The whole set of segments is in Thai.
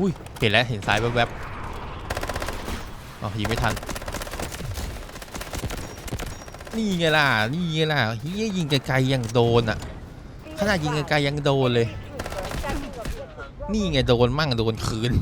อุ้ยเห็นแล้วเห็นซ้ายแวบๆอ๋อยิงไม่ทัน นี่ไงล่ะ นี่ไงล่ะเฮียยิงไกลๆยังโดนอะ ขนาดยิงไกลๆยังโดนเลย นี่ไงโดนมั่งโดนคืน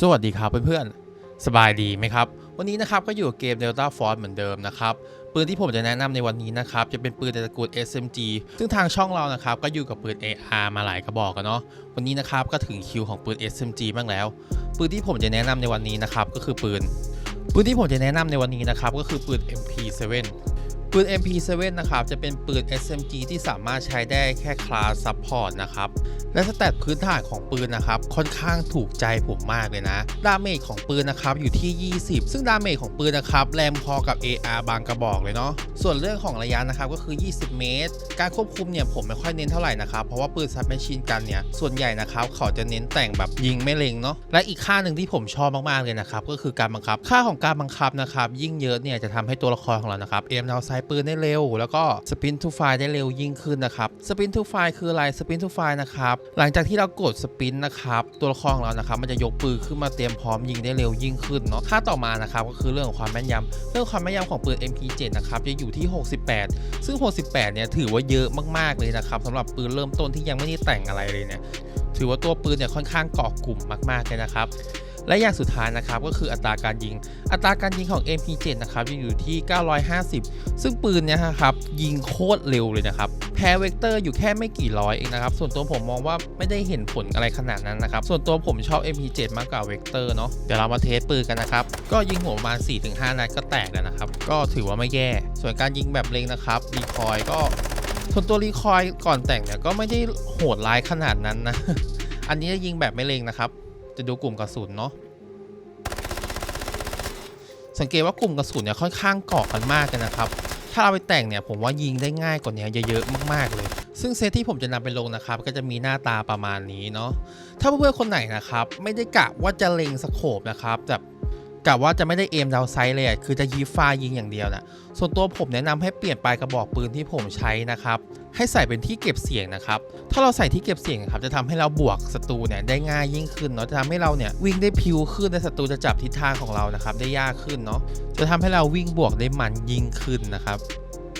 สวัสดีครับเพื่อนๆ สบายดีไหมครับ วันนี้นะครับก็อยู่กับเกม Delta Force เหมือนเดิมนะครับ ปืนที่ผมจะแนะนำในวันนี้นะครับจะเป็นปืนในตระกูล SMG ซึ่งทางช่องเรานะครับก็อยู่กับปืน AR มาหลายกระบอกกันเนาะวันนี้นะครับก็ถึงคิวของปืน SMG บ้างแล้ว ปืนที่ผมจะแนะนำในวันนี้นะครับก็คือปืนปืนที่ผมจะแนะนำในวันนี้นะครับก็คือปืน MP7 ปืน MP7 นะครับ จะเป็นปืน SMG ที่สามารถใช้ได้แค่คลาสซัพพอร์ตนะครับ และสแตทพื้นฐานของปืนนะครับ ค่อนข้างถูกใจผมมากเลยนะ ดาเมจของปืนนะครับ อยู่ที่ 20 ซึ่งดาเมจของปืนนะครับ แรงพอกับ AR บางกระบอกเลยเนาะ ส่วนเรื่องของระยะนะครับ ก็คือ 20 เมตร การควบคุมเนี่ยผมไม่ค่อยเน้นเท่าไหร่นะครับ เพราะว่าปืนซับแมชชีนกันเนี่ย ส่วนใหญ่นะครับ เขาจะเน้นแต่งแบบยิงไม่เล็งเนาะ และอีกค่าหนึ่งที่ผมชอบมากๆเลยนะครับ ก็คือการบังคับ ค่าของการบังคับนะครับ ยิ่งเยอะเนี่ยจะทำให้ตัวละครของเรานะครับเอ็มแนวซ้ายปืนได้เร็ว แล้วก็สปินทูไฟได้เร็วยิ่งขึ้นนะครับสปินทูไฟคืออะไรสปินทูไฟนะครับหลังจากที่เรากดสปินนะครับตัวละครของเรานะครับมันจะยกปืนขึ้นมาเตรียมพร้อมยิงได้เร็วยิ่งขึ้นเนาะค่าต่อมานะครับก็คือเรื่องของความแม่นยำเรื่องความแม่นยำของปืน MP7 นะครับจะอยู่ที่ 68 ซึ่ง 68 เนี่ยถือว่าเยอะมากๆเลยนะครับสำหรับปืนเริ่มต้นที่ยังไม่ได้แต่งอะไรเลยเนี่ยถือว่าตัวปืนเนี่ยค่อนข้างเกาะกลุ่มมากๆเลยนะครับ และอย่างสุดท้ายนะครับก็คืออัตราการยิง อัตราการยิงของ MP7 นะครับจะอยู่ที่ 950 ซึ่งปืนเนี่ยครับยิงโคตรเร็วเลยนะครับแพ้เวกเตอร์อยู่แค่ไม่กี่ร้อยเองนะครับส่วนตัวผมมองว่าไม่ได้เห็นผลอะไรขนาดนั้นนะครับส่วนตัวผมชอบ MP7 มากกว่าเวกเตอร์เนาะเดี๋ยวเรามาเทสปืนกันนะครับก็ยิงหัวประมาณ 4-5 นัดก็แตกแล้วนะครับก็ถือว่าไม่แย่ ส่วนการยิงแบบเล็งนะครับรีคอยก็ส่วนตัวรีคอยก่อนแต่งเนี่ยก็ไม่ได้โหดร้ายขนาดนั้นนะ อันนี้จะยิงแบบไม่เล็งนะครับ จะดูกลุ่มกระสุนเนาะสังเกตว่ากลุ่มกระสุนเนี่ยค่อนข้างเกาะกันมากกันนะครับถ้าเราไปแต่งเนี่ยผมว่ายิงได้ง่ายกว่านี้เยอะๆมากๆเลย ซึ่งเซตที่ผมจะนำไปลงนะครับ ก็จะมีหน้าตาประมาณนี้เนาะถ้าเพื่อนๆคนไหนนะครับ ไม่ได้กะว่าจะเล็งสโคปนะครับแบบ กะว่าจะไม่ได้เอมดาวไซด์เลยคือจะยีฟ้ายิงอย่างเดียวนะส่วนตัวผมแนะนำให้เปลี่ยนปลายกระบอกปืนที่ผมใช้นะครับให้ใส่เป็นที่เก็บเสียงนะครับ ถ้าเราใส่ที่เก็บเสียงครับจะทำให้เราบวกศัตรูเนี่ยได้ง่ายยิ่งขึ้นเนาะจะทำให้เราเนี่ยวิ่งได้พิวขึ้นและศัตรูจะจับทิศทางของเรานะครับได้ยากขึ้นเนาะจะทำให้เราวิ่งบวกได้มันยิ่งขึ้นนะครับ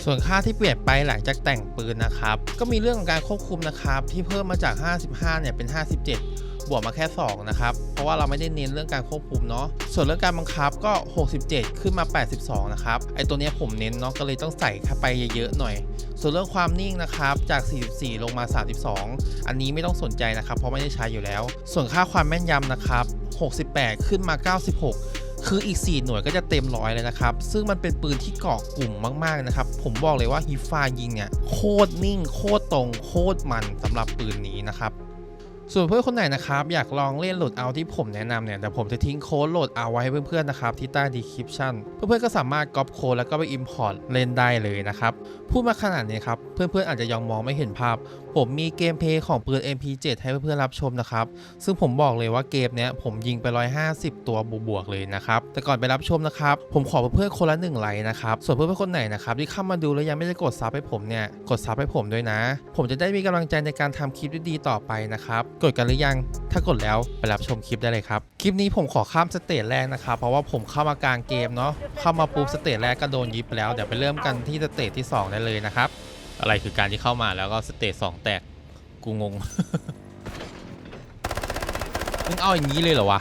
ส่วนค่าที่เปลี่ยนไปหลังจากแต่งปืนนะครับ ก็มีเรื่องของการควบคุมนะครับที่เพิ่มมาจาก 55 เนี่ยเป็น 57 บวกมาแค่ 2 นะครับ เพราะว่าเราไม่ได้เน้นเรื่องการควบคุมเนาะส่วนเรื่องการบังคับก็ 67 ขึ้นมา 82 นะครับไอตัวเนี้ยผมเน้นเนาะก็เลยต้องใส่เข้าไปเยอะๆหน่อย ส่วนเรื่องความนิ่งนะครับจาก 44 ลงมา 32 อันนี้ไม่ต้องสนใจนะครับ เพราะไม่ได้ใช้อยู่แล้ว ส่วนค่าความแม่นยำนะครับ 68 ขึ้นมา 96คืออีก 4 หน่วยก็จะเต็มร้อยเลยนะครับ ซึ่งมันเป็นปืนที่เกาะกลุ่มมาก ๆ นะครับ ผมบอกเลยว่าฮิฟายิงเนี่ย โคตรนิ่ง โคตรตรง โคตรมันสำหรับปืนนี้นะครับ ส่วนเพื่อนคนไหนนะครับอยากลองเล่นโหลดเอาที่ผมแนะนำเนี่ยแต่ผมจะทิ้งโค้ดโหลดเอาไว้ให้เพื่อนๆนะครับที่ใต้ดีคริปชั่นเพื่อนๆก็สามารถก๊อปโค้ดแล้วก็ไปอิมพอร์ตเล่นได้เลยนะครับพูดมาขนาดนี้ครับเพื่อนๆอาจจะยังมองไม่เห็นภาพผมมีเกมเพย์ของปืน MP7 ให้เพื่อนๆรับชมนะครับ ซึ่งผมบอกเลยว่าเกมเนี้ยผมยิงไป 150 ตัวบวกๆเลยนะครับ แต่ก่อนไปรับชมนะครับ ผมขอเพื่อนๆคนละหนึ่งไลค์นะครับ ส่วนเพื่อนๆคนไหนนะครับที่เข้ามาดูแล้วยังไม่ได้กดซับให้ผมเนี่ย กดซับให้ผมด้วยนะ ผมจะได้มีกำลังใจในการทำคลิปดีๆต่อไปนะครับ กดกันหรือยัง ถ้ากดแล้วไปรับชมคลิปได้เลยครับ คลิปนี้ผมขอข้ามสเตจแรกนะครับ เพราะว่าผมเข้ามากลางเกมเนาะ เข้ามาปุ๊บสเตจแรกก็โดนยิบแล้ว เดี๋ยวไปเริ่มกันที่สเตจที่สองได้เลยนะครับ อะไรคือการที่เข้ามาแล้วก็สเตจสองแตก กูงง มึงเอาอย่างนี้เลยเหรอวะ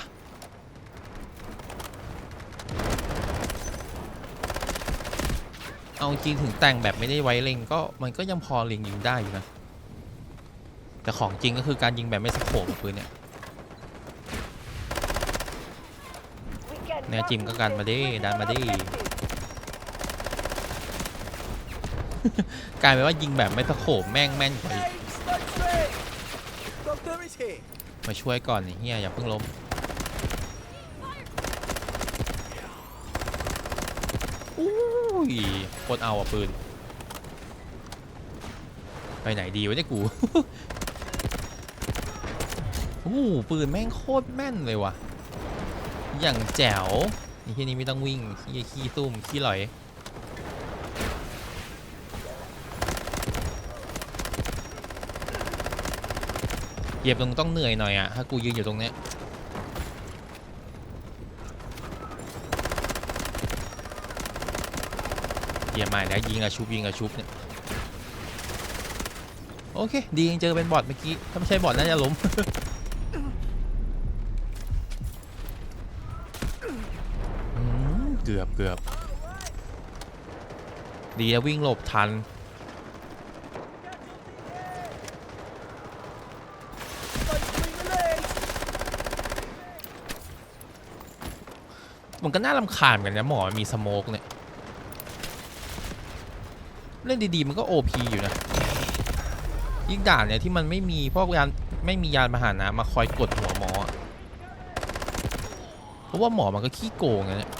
เอาจริงถึงแต่งแบบไม่ได้ไว้เล็งก็มันก็ยังพอเล็งยิงได้อยู่นะ แต่ของจริงก็คือการยิงแบบไม่สะโขบปืนเนี่ยแน่จริมก็กันมาดิดันมาดิ กลายเป็นว่ายิงแบบไม่สะโขบแม่งแม่นกว่าอีกมาช่วยก่อนนี่เฮียอย่าเพิ่งล้มอุ้ยคตรเอาอะปืน ไปไหนดีวะเนี่ยกูโอ้ปืนแม่งโคตรแม่นเลยว่ะ อย่างแจ๋วนี่ที่นี้ไม่ต้องวิ่งขี้ขี้ตุ้มขี้หลอย ยียบตรงต้องเหนื่อยหน่อยอะถ้ากูยืนอยู่ตรงเนี้ยเหยียบม่แล้วยิงอะชุบยิงอะชุบเนี่ยโอเค ดียังเจอเป็นบอทเมื่อกี้ ถ้าไม่ใช่บอทน่าจะล้มเกือบเกือบดีนะวิ่งหลบทัน มันก็น่ารำคาญเหมือนกันนะหมอมีสโมกเนี่ย เล่นดีๆ มันก็โอพีอยู่นะ ยิ่งด่านเนี่ยที่มันไม่มีพวกยานไม่มียานพาหนะมาคอยกดหัวหมอ เพราะว่าหมอมันก็ขี้โกงไงเนี่ย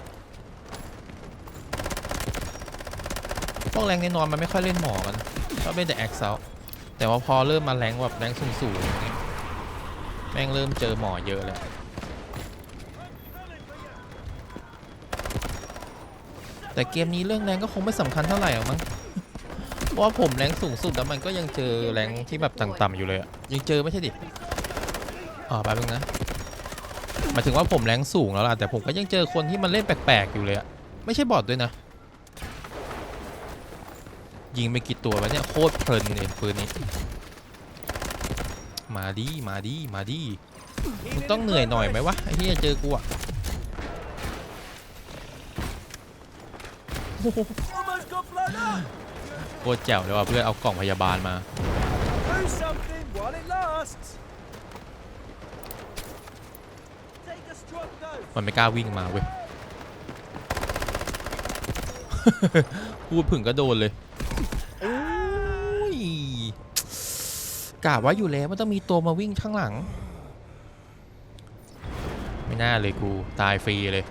พวกแรงในนอนมันไม่ค่อยเล่นหมอกันชอบเล่นแต่แอคเซลแต่ว่าพอเริ่มมาแรงแบบแรงสูงๆแม่งเริ่มเจอหมอเยอะเลย แต่เกมนี้เรื่องแรงก็คงไม่สำคัญเท่าไหร่หรอกมั้งเพราะว่าผมแรงสูงสุดแล้วมันก็ยังเจอแรงที่แบบต่ำๆอยู่เลยอะยังเจอไม่ใช่ดิอ๋อแป๊บนึงนะหมายถึงว่าผมแรงสูงแล้วล่ะแต่ผมก็ยังเจอคนที่มันเล่นแปลกๆอยู่เลยอะไม่ใช่บอทด้วยนะ ยิงไปกี่ตัววะเนี่ยโคตรเพลินเลยปืนนี้ มาดีมาดีมาดีมึงต้องเหนื่อยหน่อยไหมวะไอ้ที่จะเจอกูอะ โคตรแจ๋วเลยว่ะเพื่อนเอากล่องพยาบาลมา มันไม่กล้าวิ่งมาเว้ย พูดผึ่งก็โดนเลยโอ้ยกะว่าอยู่แล้วมันต้องมีตัวมาวิ่งข้างหลัง ไม่น่าเลยกู ตายฟรีเลย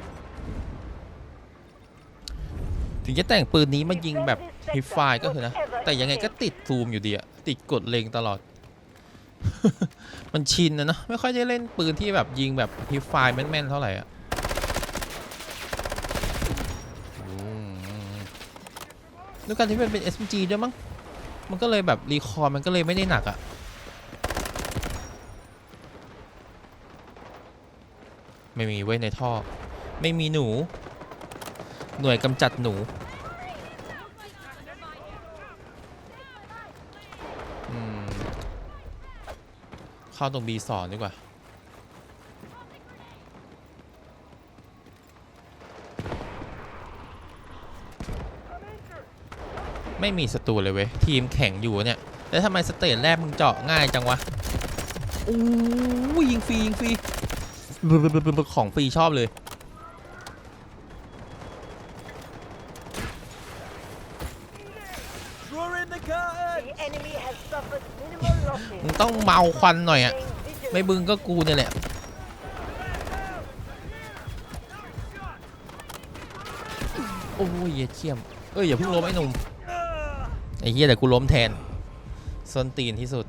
ถึงจะแต่งปืนนี้มายิงแบบฮิฟไฟก็คือนะ แต่ยังไงก็ติดซูมอยู่ดีอะติดกดเล็งตลอด มันชินนะเนอะไม่ค่อยได้เล่นปืนที่แบบยิงแบบฮิฟไฟแม่นๆเท่าไหร่อะอืมด้วยการที่มันเป็น SMG ด้วยมั้ง มันก็เลยแบบรีคอร์มันก็เลยไม่ได้หนักอะไม่มีไว้ในท่อ ไม่มีหนู หน่วยกำจัดหนูอืมเข้าตรง B สอนดีกว่า ไม่มีศัตรูเลยเว้ย ทีมแข่งอยู่เนี่ย แล้วทำไมสเตจแรกมึงเจาะง่ายจังวะโอ้ยยิงฟรียิงฟรีบึ๊บบึ๊บบึ๊บบึ๊บของฟรีชอบเลย Draw in the curtain. The enemy has suffered minimal losses. มึงต้อง เมาควันหน่อยอะไม่บึงก็กูเนี่ยแหละโอ้ยเหี้ยเขี้ยมเอ้ยอย่าเพิ่งล้มไอ้หนุ่มไอ้เหี้ยแต่กูล้มแทนส้นตีนที่สุด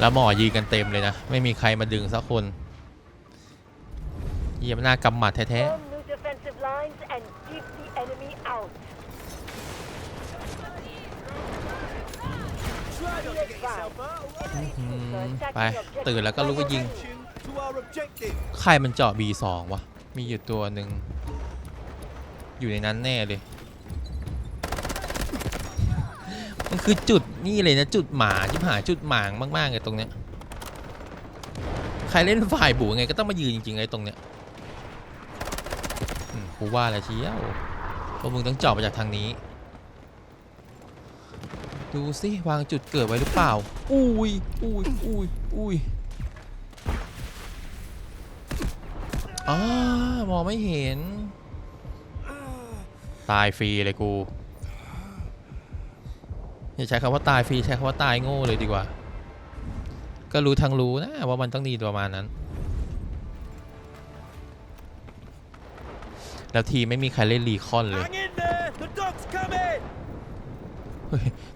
แล้วหมอยืนกันเต็มเลยนะ ไม่มีใครมาดึงสักคนเยี่ยมนหน้ากำหมัดแท้ Form ไป ตื่นแล้วก็ลุกไปยิง ใครมันเจาะ B2 วะ มีอยู่ตัวหนึ่ง อยู่ในนั้นแน่เลย มันคือจุดนี่เลยนะ จุดหมาจิบหายจุดหมางมากๆเลยตรงเนี้ย ใครเล่นฝ่ายบูไงก็ต้องมายืนจริงๆเลยตรงเนี้ยกูว่าแล้วเชียวพวกมึงต้องเจาะมาจากทางนี้ ดูสิวางจุดเกิดไว้หรือเปล่า อุ้ยอุ้ยอุ้ยอุ้ยอ้ามองไม่เห็น ตายฟรีเลยกู อย่าใช้คำว่าตายฟรีใช้คำว่าตายโง่เลยดีกว่า ก็รู้ทางรู้นะว่ามันต้องดีประมาณนั้น แล้วทีมไม่มีใครเล่นรีคอนเลย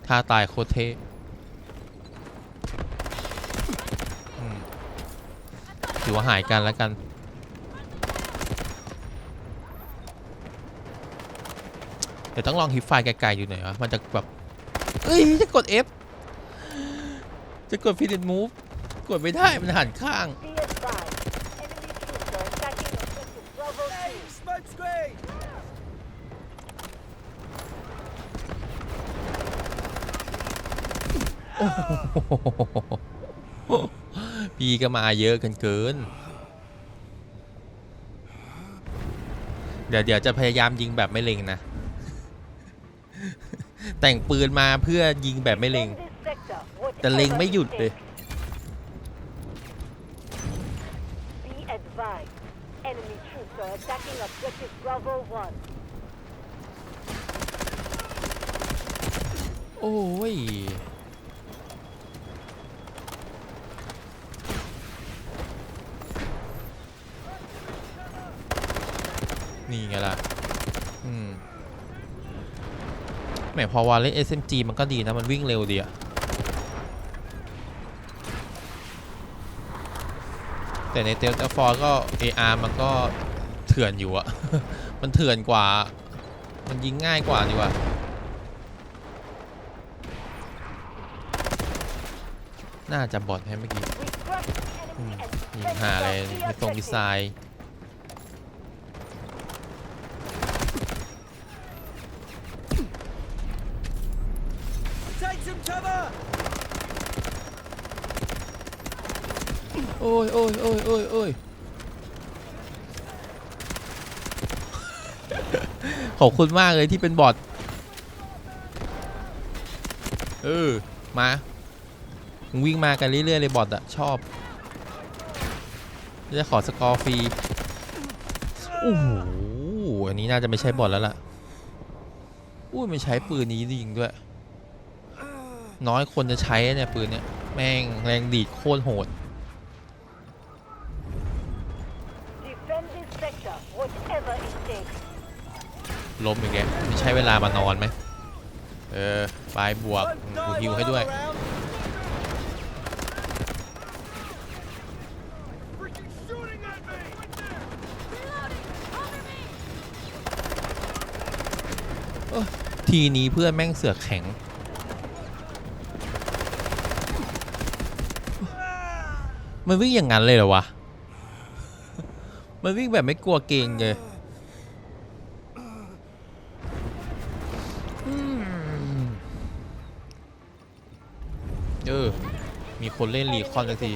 Hang in there. The dog's coming. เฮ้ยท่าตายโคตรเท่ถือว่าหายกันแล้วกัน เดี๋ยวต้องลองฮิปไฟล์ไกลๆดูหน่อยวะมันจะแบบ เอ้ย จะกด F จะกด Finish Move กดไม่ได้ มันหันข้าง Be advised. Enemy troops are attacking objective Bravo Hey, 2. smoke screen! พี่ก็มาเยอะกันเกิน เดี๋ยวเดี๋ยวจะพยายามยิงแบบไม่เล็งนะ แต่งปืนมาเพื่อยิงแบบไม่เล็ง แต่เล็งไม่หยุดเลย Enemy troops are attacking objective Bravo 1. โอ้ย นี่ไงล่ะ อืมแหมพอวาเล่น SMG มันก็ดีนะ มันวิ่งเร็วดีอะแต่ในเตลตฟอร์ก็ AR มันก็เถื่อนอยู่อะ มันเถื่อนกว่า มันยิงง่ายกว่าดีกว่าน่าจะบอดให้เมื่อกี้ยิงหาอะไร the ไม่ตรงมิสไซ objective. โอ้ยโอ้ยโอ้ยโอ้ยโอ้ยขอบคุณมากเลยที่เป็นบอทเออ มาวิ่งมากันเรื่อยๆเลยบอทอะชอบ จะขอสกอร์ฟรี โอ้โห อันนี้น่าจะไม่ใช่บอทแล้วล่ะ อุ้ยไม่ใช้ปืนนี้จริงด้วย น้อยคนจะใช้เนี่ยปืนเนี่ยแม่งแรงดีดโคตรโหด Defend this sector, whatever it takes. ล้มอีกแล้วไม่ใช่เวลามานอนไหมเออไปบวก Won't กูฮิวให้ด้วยทีนี้เพื่อนแม่งเสือกแข็ง มันวิ่งอย่างนั้นเลยเหรอวะ มันวิ่งแบบไม่กลัวเกงเลยเออ มีคนเล่นรีคอนสักที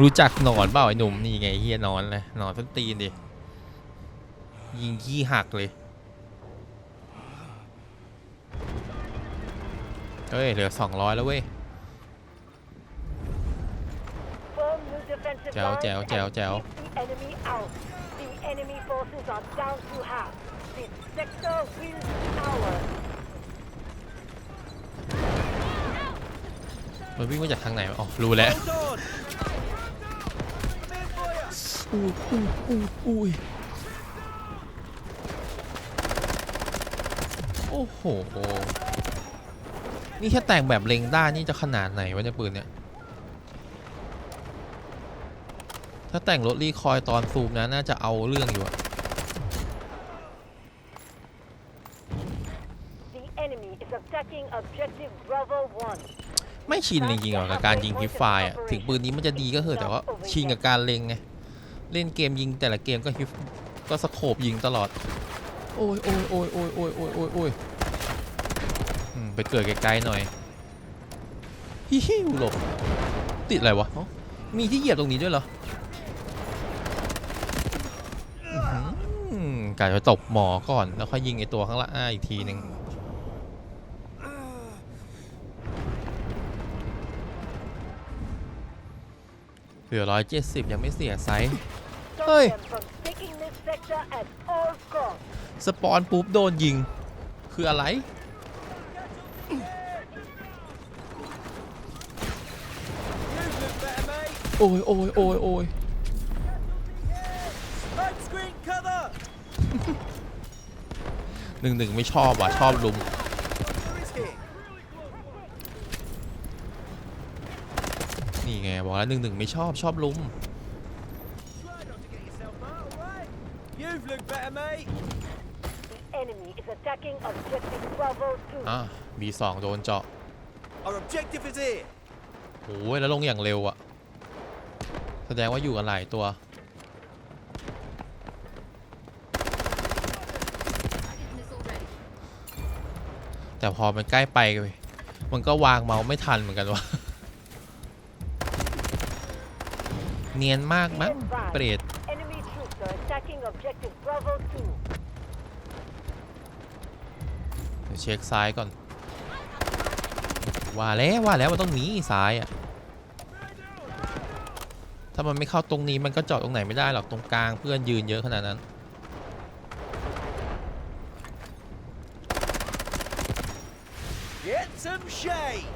รู้จักนอนเปล่าไอ้หนุ่มนี่ไงเฮียนอนเลยนอนต้นตีนดิ ยิงขี้หักเลย เฮ้ย เหลือ200แล้วเว้ย The enemy forces are down to half. This sector will be ours. มันวิ่งมาจากทางไหนวะอ๋อรู้แล้ว Hold on! I'm in for you! อุ้ยอุ้ยอุ้ยอุ้ยโอ้โห นี่แค่แต่งแบบเล็งได้นี่จะขนาดไหนวะเนี่ยปืนเนี่ย ถ้าแต่งรถรีคอยล์ตอนซูมนะน่าจะเอาเรื่องอยู่อะ The enemy is attacking objective Bravo 1. ไม่ชินจริงๆหรอกกับการยิงฮิปไฟร์อะถึงปืนนี้มันจะดีก็เถอะแต่ว่าชินกับการเล็งไงเล่นเกมยิงแต่ละเกมก็ฮิปก็สโคบยิงตลอด โอ้ยโอ้ยโอ้ยโอ้ยโอ้ยโอ้ยโอ้ยโอ้ยอืมไปเกิดไกลๆหน่อยฮิฮิวหลบติดอะไรวะเอ้ามีที่เหยียบตรงนี้ด้วยเหรออื้อหือ กะจะตบหมอก่อน แล้วค่อยยิงไอตัวข้างล่างอีกทีหนึ่งเหลือร้อยเจ็ดสิบยังไม่เสียไซส์ Stop Oi. them from taking this sector at all costs. สปอนปุ๊บโดนยิง คืออะไร โอ้ยโอ้ยโอ้ยโอ้ย หนึ่งหนึ่งไม่ชอบว่ะ ชอบลุม Who is here? นี่ไงบอกแล้วหนึ่งหนึ่งไม่ชอบชอบลุม Try not to get yourself hurt, alright? You've look better, mate. The enemy is attacking objective Bravo 2. อะ B2 โดนเจาะ Our objective is here. โอ้ยแล้วลงอย่างเร็วอะแสดงว่าอยู่กันหลายตัว แต่พอมันใกล้ไปเว้ยมันก็วางเมาส์ไม่ทันเหมือนกันวะเนียนมากมั้งเปรตเช็คซ้ายก่อน ว่าแล้วว่าแล้วมันต้องหนีซ้ายอะถ้ามันไม่เข้าตรงนี้มันก็จาะตรงไหนไม่ได้หรอกตรงกลางเพื่อนยืนเยอะขนาดนั้น Get some shade.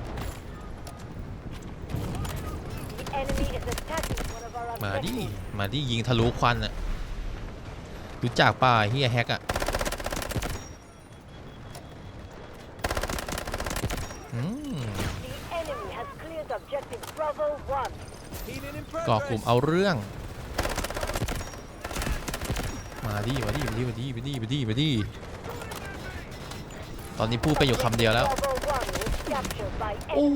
The enemy is attacking one of our มา ดิ มาดิยิงทะลุควันอะรู้จักป่ะเฮียแฮกอะก่อกลุ่มเอาเรื่อง มาดิมาดิมาดิมาดิมาดิมาดิมาดิตอนนี้พูดไปอยู่คำเดียวแล้ว โอ้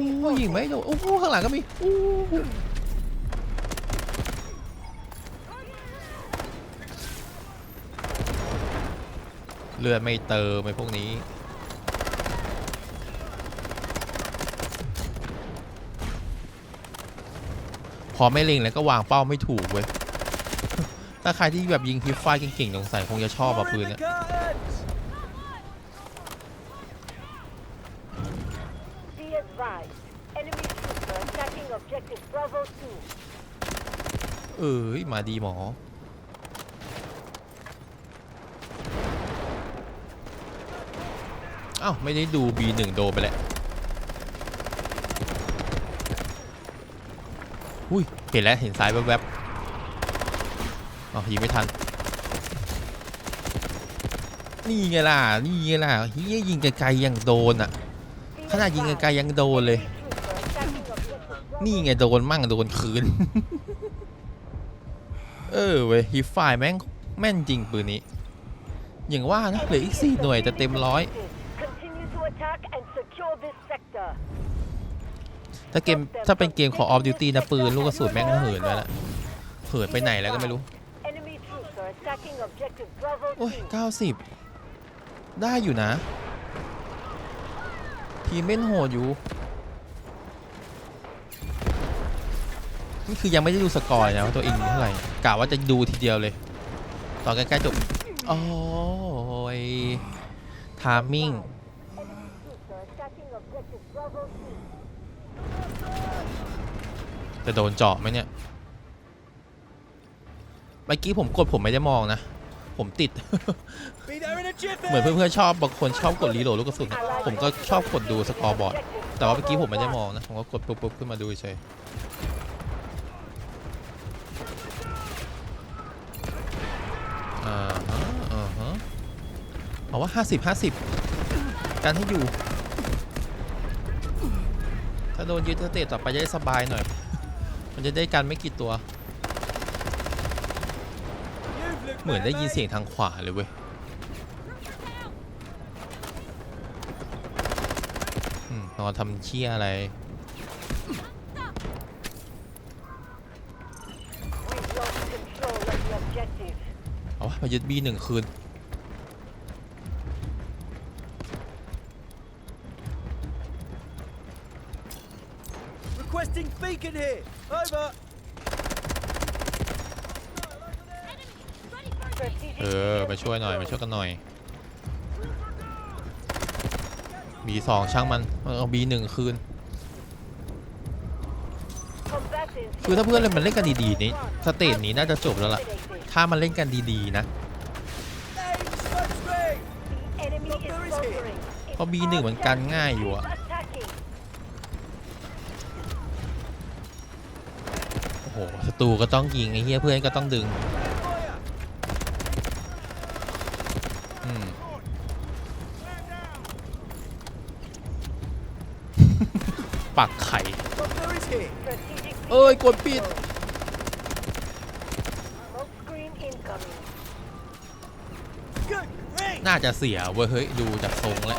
ยิงไม่โดนโอ้ข้างหลังก็มีโอ้ เลือดไม่เติมไอ้พวกนี้ พอไม่เล็งแล้วก็วางเป้าไม่ถูกเว้ย ถ้าใครที่แบบยิงพิฟไฟเก่งๆสงสัยคงจะชอบอะปืนเนี่ยเอ้ยมาดีหมอ อ้าไม่ได้ดู B1 โดไปแล้วอุ้ยเห็นแล้วเห็นซ้ายแวบๆอ๋อยิงไม่ทัน นี่ไงล่ะ นี่ไงล่ะเฮียยิงไกลๆยังโดนอะ ขนาดยิงไกลๆยังโดนเลย นี่ไงโดนมั่งโดนคืน เออเว้ยฮีไฟแม่งแม่นจริงปืนนี้ อย่างว่านะเหลืออีกสี่หน่วยจะเต็มร้อย ถ้าเกมถ้าเป็นเกมของ Off Duty นะปืนลูกกระสุนแม่งเหินไปแล้วเหินไปไหนแล้วก็ไม่รู้โอ้ย90ได้อยู่นะ ทีมเม่นโหดอยู่ นี่คือยังไม่ได้ดูสกอร์นะว่าตัวเองเท่าไหร่กะว่าจะดูทีเดียวเลย ตอนใกล้ๆจบโอ้ยทามมิ่ง objective Bravo 2. จะโดนเจาะไหมเนี่ยเมื่อกี้ผมกดผมไม่ได้มองนะ ผมติด เหมือนเพื่อนๆชอบบางคนชอบกดรีโหลดลูกกระสุนอะผมก็ชอบกดดูสกอร์บอร์ด แต่ว่าเมื่อกี้ผมไม่ได้มองนะ ผมก็กดปุ๊บๆขึ้นมาดูเฉยอ่าฮะอ่าฮะเอาว่าห้าสิบห้าสิบกันให้อยู่ ถ้าโดนยึดสเตตต่อไปจะได้สบายหน่อย มันจะได้กันไม่กี่ตัว เหมือนได้ยินเสียงทางขวาเลยเว้ยนอนทำเชี่ยอะไร เอาวะมายึดบีหนึ่งคืน Requesting beacon here. Over. Strategic เออ มาช่วยหน่อย มาช่วยกันหน่อยบีสองช่างมันเอาบีหนึ่งคืน combatants คือถ้าเพื่อนมันเล่นกันดีๆนี้สเตจนี้น่าจะจบแล้วล่ะ eliminated. ถ้ามันเล่นกันดีๆนะ Aim smoke screen. The enemy is Doctor is here. bunkering. เพราะ B1 มันกันง่ายอยู่อะ Keep attacking. โอ้โหศั ตรูก็ต้องยิงไอ้เหี้ยเพื่อนก็ต้องดึง Fire. อืมปักไข่ Doctor is here. Strategic เอ้ย กดปิด Smoke screen incoming. น่าจะเสียเว้ย เฮ้ย ดูจากทรงแล้ว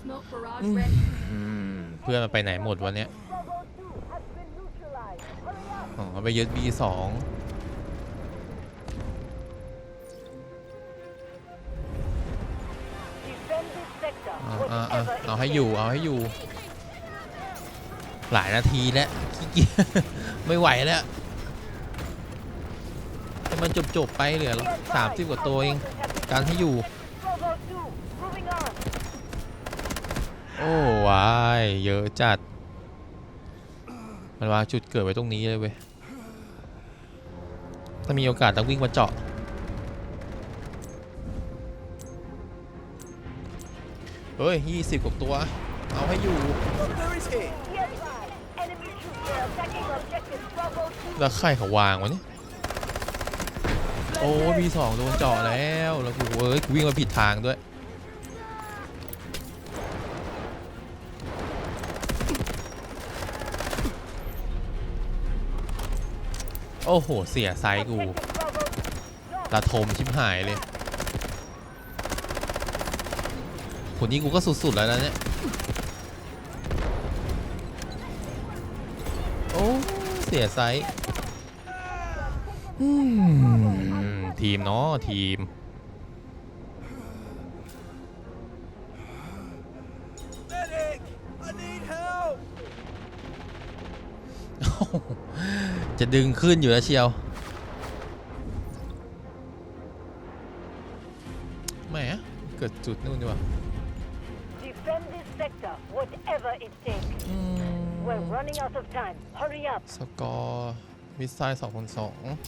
Smoke barrage ready. อืมเพื่อนมันไปไหนหมดวันเนี้ย Bravo 2 has been neutralized. Hurry up. อ๋อไปยึด B2 Defend this sector. อ่าอ่าอ่า whatever it เอาให้ takes. อยู่ เอาให้อยู่ หลายนาทีแล้วขี้เกียจไม่ไหวแล้วให้มันจบจบๆไปเหลือสามสิบกว่าตัวเอง การให้อยู่ Bravo 2, moving on. โอ้วาย เยอะจัด มันวางจุดเกิดไว้ตรงนี้เลยเว้ย ถ้ามีโอกาสต้องวิ่งมาเจาะเฮ้ยยี่สิบกว่าตัว เอาให้อยู่แล้วใครเขาวางวะเนี่ยโอ้มีสองโดนเจาะแล้ว แล้วกูเว้ยวิ่งมาผิดทางด้วย โอ้โห เสียไซส์กู Objective Bravo ระทมชิบหายเลยคนนี้กูก็สุด ๆ แล้วนะเนี่ย โอ้ เสียไซส์อืมทีมเนาะทีม Medic! I need help! จะดึงขึ้นอยู่แล้วเชียว แหม เกิดจุดนู่นดีกว่า Defend this sector, whatever it takes. อืม We're running out of time. Hurry up. สกอร์มิสไซล์2คน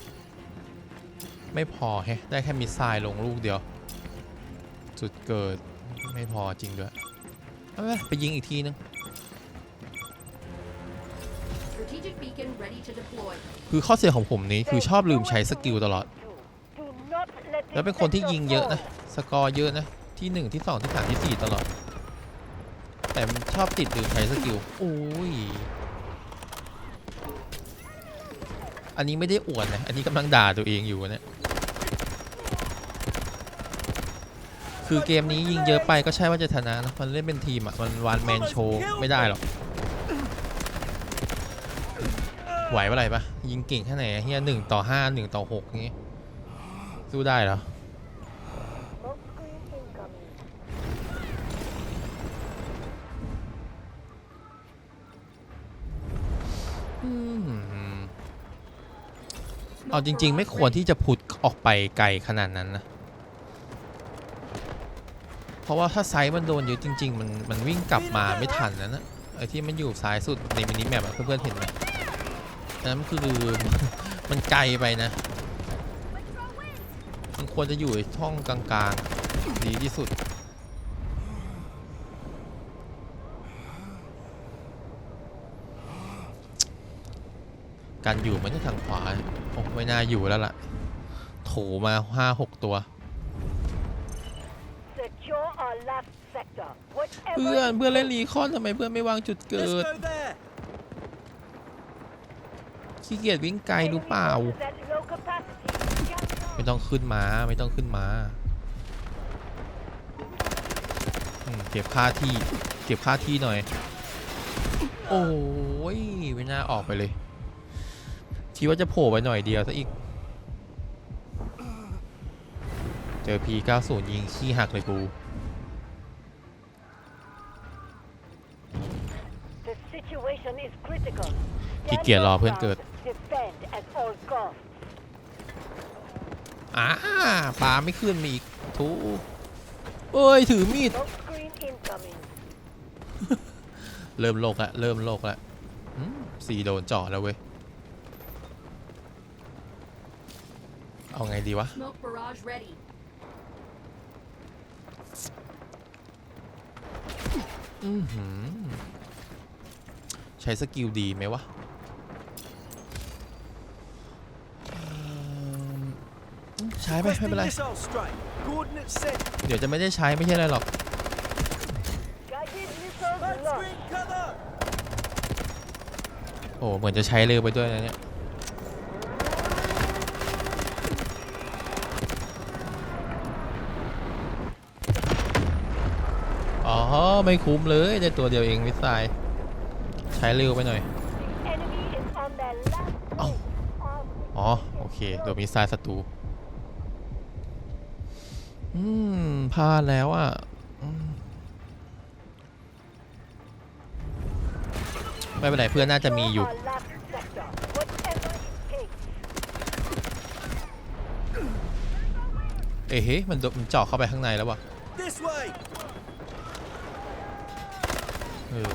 2ไม่พอแฮะได้แค่มิสไซล์ลงลูกเดียว จุดเกิดไม่พอจริงด้วย เอาไปไปยิงอีกทีนึง คือข้อเสียของผมนี้คือชอบลืมใช้สกิลตลอด แล้วเป็นคนที่ยิงเยอะนะ สกอร์เยอะนะ ที่ 1 ที่ 2 ที่ 3 ที่ 4 ตลอด แต่ชอบติดลืมใช้สกิลโอ้ย อันนี้ไม่ได้อวดนะ อันนี้กำลังด่าตัวเองอยู่เนี่ยคือเกมนี้ยิงเยอะไปก็ใช่ว่าจะชนะนะ มันเล่นเป็นทีมอะ มันวันแมนโชว์ไม่ได้หรอก ไหวเมื่อไหร่ปะยิงเก่งแค่ไหนอะเฮียหนึ่งต่อห้าหนึ่งต่อหกงี้ สู้ได้เหรอ Smoke screen incoming. อืมเอาจริง ๆ ไม่ควรที่จะพุดออกไปไกลขนาดนั้นนะ เพราะว่าถ้าไซส์มันโดนเยอะจริง ๆ มันมันวิ่งกลับมาไม่ทันนะนะไอ้ที่มันอยู่ซ้ายสุดในมินิแมปอะเพื่อนๆเห็นไหม อันนั้นคือมันไกลไปนะ มันควรจะอยู่ในช่องกลางๆ ดีที่สุดการอยู่มันจะทางขวาโอ้ไม่น่าอยู่แล้วล่ะ โถมาห้าหกตัว Secure our last sector. Whatever เพื่อน it เพื่อนเล่น takes. รีคอนทำไมเพื่อนไม่วางจุดเกิ Let's ด go there! ขี้เกียจวิ่งไกลหรือเปล่า Enemy forces at low capacity. Carry on. ไม่ต้องขึ้นมาไม่ต้องขึ้นมาอืมเก็บค่าที่ เก็บค่าที่หน่อย โอ้ยไม่น่าออกไปเลยคิดว่าจะโผล่ไปหน่อยเดียวซะอีก เจอ P90 ยิงขี้หักเลยกู The situation is critical. ขี้เกียจรอเพื่อนเกิด อ่าปลาไม่ขึ้นมีอีกทูเอ้ย ถือมีด Smoke screen incoming. เริ่มโลกแล้วเริ่มโลกแล้วอืมสี่โดนเจาะแล้วเว้ย เอาไงดีวะ Smoke barrage ready. อือหือใช้สกิลดีไหมวะ ช้ไปไม่เป็นไร เดี๋ยวจะไม่ได้ใช้ไม่ใช่อะไรหรอก โอ้เหมือนจะใช้เรือไปด้วยนะเนี่ย อ๋อ ไม่คุ้มเลยได้ตัวเดียวเองมิสไซล์ใช้เร็วไปหน่อยอ๋อ โอเค โดนมิสไซล์ศัตรู อืมพลาดแล้วอะไม่เป็นไรเพื่อนน่าจะมีอยู่ เอ้เฮ้มันมันเจาะเข้าไปข้างในแล้ววะเออ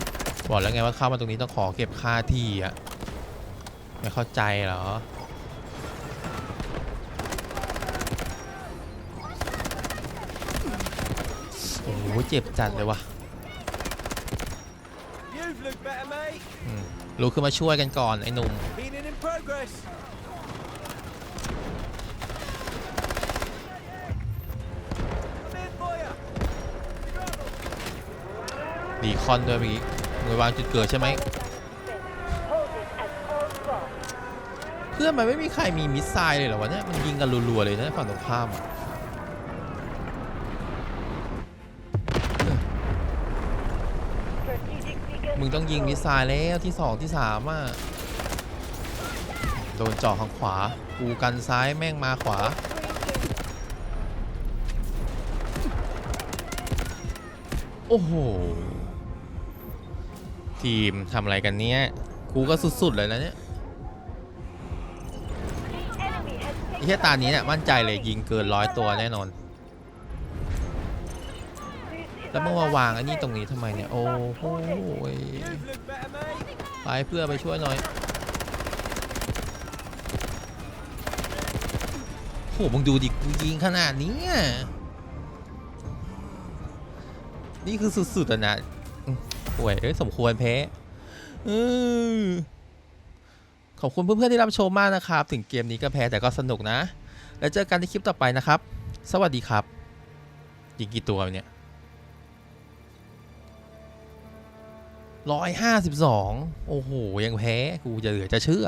บอกแล้วไงว่าเข้ามาตรงนี้ต้องขอเก็บค่าที่อะ ไม่เข้าใจเหรอ เจ็บจัดเลยวะ You've looked better, mate. อืมลุกขึ้นมาช่วยกันก่อนไอ้หนุ่ม Healing in progress. I'm in for you. ดีคอนด้วยเมื่อกี้มือวางจุดเกิดใช่ไหม Hold it at all costs. เพื่อนมันไม่มีใครมีมิสไซล์เลยเหรอวะเนี่ย มันยิงกันรัวๆเลยนะฝั่งตรงข้ามอะ มึงต้องยิงมิสไซล์แล้วที่สองที่สามอะโดนเจาะข้างขวา กูกันซ้ายแม่งมาขวา โอ้โห ทีมทำอะไรกันเนี่ยกูก็สุด ๆ เลยนะเนี่ย The enemy has ไอ้แค่ตานี้เนี่ยมั่นใจเลยยิงเกินร้อยตัวแน่นอน แล้วมึงมาวางอันนี้ตรงนี้ทำไมเนี่ย โอ้โหไปเพื่อไปช่วยหน่อยโหมึงดูดิกูยิงขนาดนี้ นี่คือสุดๆอะนะป่วยเอ้ยสมควรแพ้ขอบคุณเพื่อนๆที่รับชมมากนะครับ ถึงเกมนี้ก็แพ้แต่ก็สนุกนะ แล้วเจอกันในคลิปต่อไปนะครับ สวัสดีครับ ยิงกี่ตัวเนี่ย ร้อยห้าสิบสองโอ้โห ยังแพ้ กูจะเหลือจะเชื่อ